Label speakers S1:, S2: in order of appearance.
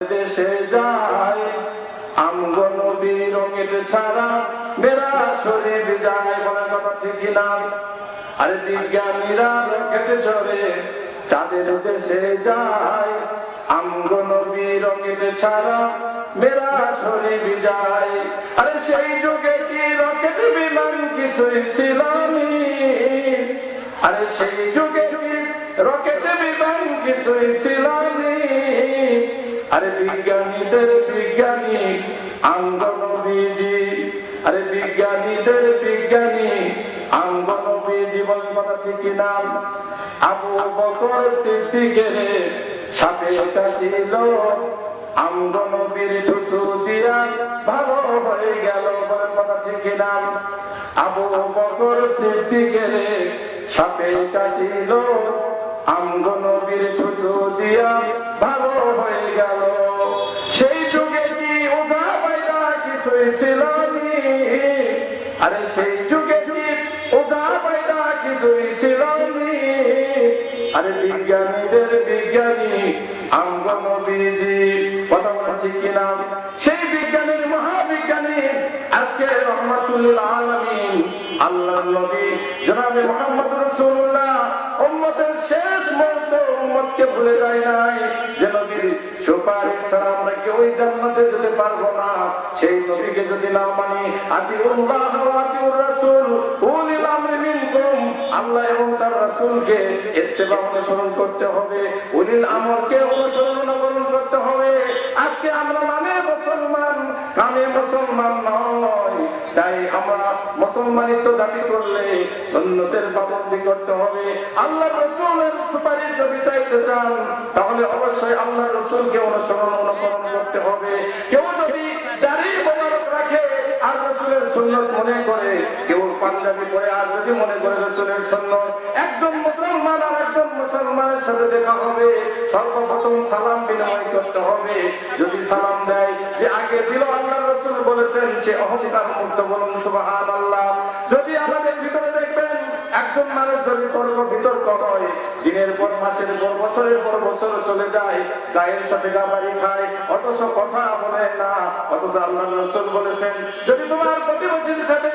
S1: দেশে যায়, আমগো নবী রঙের ছাড়া মেরা শরীর যায় বলে কথা ঠিক না আরে বিজ্ঞানীরা রকেট চড়ে চাঁদের দেশে যায়, আমগো নবী রঙের ছাড়া মেরা শরীর যায় আরে সেই যুগে কি রকেট বিমান কিছুই ছিল? আরে সেই যুগে কি রকেট বিমান কিছুই ছিল? আরে বিজ্ঞানীদের বিজ্ঞানী আঙ্গনবীজি আরে বিজ্ঞানীদের বিজ্ঞানী আঙ্গনবীজি বল কথা ঠিক নাম আবু বকর সিদ্দিকের সাথে কাটিল আঙ্গনবীর ছুটু দিয়া ভালো হয়ে গেল বল কথা ঠিক নাম আবু বকর সিদ্দিকের সাথে কাটিল আঙ্গনবীর ছুটু দিয়া ভালো হয়ে গেল ছিল? আরে সেই যুগে কিছুই ছিল আরে বিজ্ঞানীদের বিজ্ঞানী আঙ্গনবীজি কথা বলছি কিনা সেই বিজ্ঞানীর মহাবিজ্ঞানী আজকে রহমাতুল্লিল আলামিন আল্লাহ নবী জনাবে মোহাম্মদ উম্মতের শেষ মস্ত উম্মতকে ভুলে যায় নাই যে নবীর সুপারিশ ছাড়া আমরা কেউই জান্নাতে যেতে পারব সেই নবীকে যদি না মানি আল্লাহ এবং তার রাসূলকে ইত্তেবা অনুসরণ করতে হবে, উলিল আমরকে অনুসরণ অনুকরণ করতে হবে। আজকে আমরা নামে মুসলমান কামে মুসলমান নয়। তাই আমরা মুসলমানিত্ব দাবি করলে সুন্নতের পাবন্দি করতে হবে। আল্লাহ রসুলের সুপারিশ যদি চাইতে চান, তাহলে অবশ্যই আল্লাহ রসুলকে অনুসরণ অনুকরণ করতে হবে। কেউ যদি দাঁড়িয়ে মোবারক রাখে আর রসুলের সুন্নত মনে করে কেউ পাঞ্জাবি পরে আর যদি মনে করে রসুলের সুন্নত একজন মুসলমান আর একজন মুসলমানের সাথে দেখা হবে। সর্বপ্রথম সালাম বিনিময় করতে হবে। যদি সালাম দেয়, যে আগে দিল, আল্লাহ রসুল বলেছেন সে অহংকার মুক্ত বলুন সুবাহান আল্লাহ যদি আমাদের ভিতরে দেখবেন, একজন মানুষ যদি তর্ক বিতর্ক হয়, দিনের পর মাসের পর বছরের পর বছর চলে যায়, গায়ের সাথে গাবাড়ি খায়, অথচ কথা বলে না, অথচ আল্লাহ রসুল বলেছেন, যদি তোমার প্রতিবেশীর সাথে